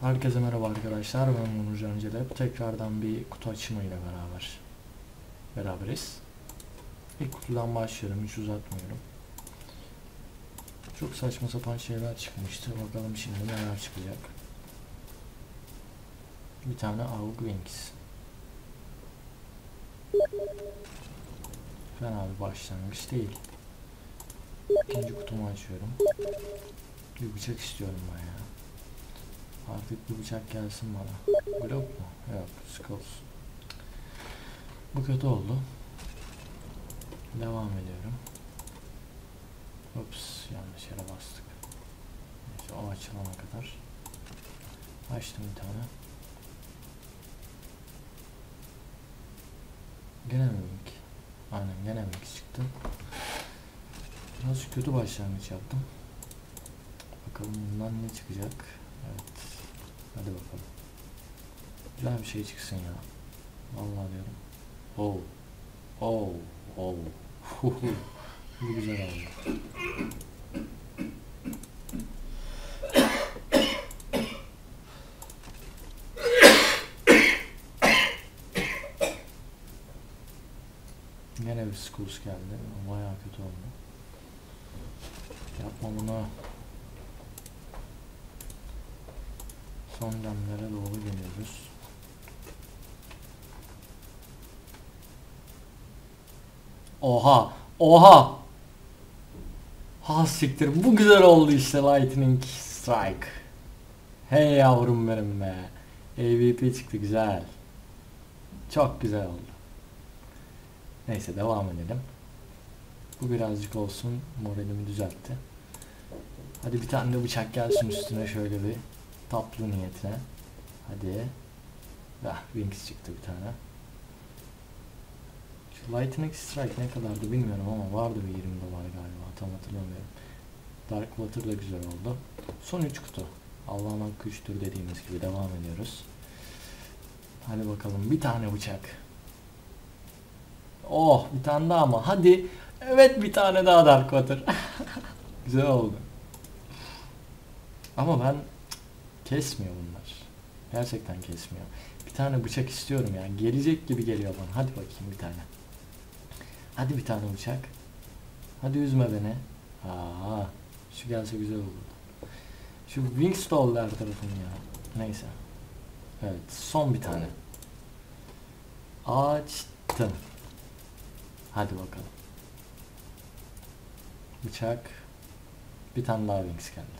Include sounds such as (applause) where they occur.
Herkese merhaba arkadaşlar. Ben Onurcan Celep. Tekrardan bir kutu açımıyla beraber beraberiz. İlk kutudan başlıyorum. Hiç uzatmıyorum. Çok saçma sapan şeyler çıkmıştı. Bakalım şimdi neler çıkacak. Bir tane Aug. Fena bir başlangıç değil. İkinci kutumu açıyorum. Bir bıçak istiyorum ya. Artık bir bıçak gelsin bana. Glock mu? Yok. Skulls. Bu kötü oldu. Devam ediyorum. Ups yanlış yere bastık. Neyse o açılana kadar. Açtım bir tane. Gene mi? Aynen gene Wink çıktı. Biraz kötü başlangıç yaptım. Bakalım bundan ne çıkacak. Evet. Hadi bakalım. Güzel bir şey çıksın ya. Vallahi diyorum. Oh. Oh. Oh. Bu güzel oldu. Yine bir schools geldi. Bayağı kötü oldu. Yapma bunu. Son demlere doğru geliyoruz. Oha! Oha! Ha siktir. Bu güzel oldu işte Lightning Strike. Hey yavrum benim be. AVP çıktı güzel. Çok güzel oldu. Neyse devam edelim. Bu birazcık olsun moralimi düzeltti. Hadi bir tane de bıçak gelsin üstüne şöyle bir tatlı niyetine. Hadi. Ah Wings çıktı bir tane. Şu Lightning Strike ne kadardı bilmiyorum ama vardı bir 20 dolar galiba tam hatırlamıyorum. Dark Water da güzel oldu. Son 3 kutu. Allah'ın hakkı 3'tür dediğimiz gibi devam ediyoruz. Hadi bakalım bir tane bıçak. Oh bir tane daha ama hadi. Evet bir tane daha Dark Water. (laughs) güzel oldu. Ama ben kesmiyor bunlar. Gerçekten kesmiyor. Bir tane bıçak istiyorum yani. Gelecek gibi geliyor bana. Hadi bakayım bir tane. Hadi bir tane bıçak. Hadi üzme beni. Aa, şu gelse güzel olurdu. Şu Wings de oldu her tarafım ya. Neyse. Evet son bir tane. Açtım. Hadi bakalım. Bıçak. Bir tane daha Wings geldi.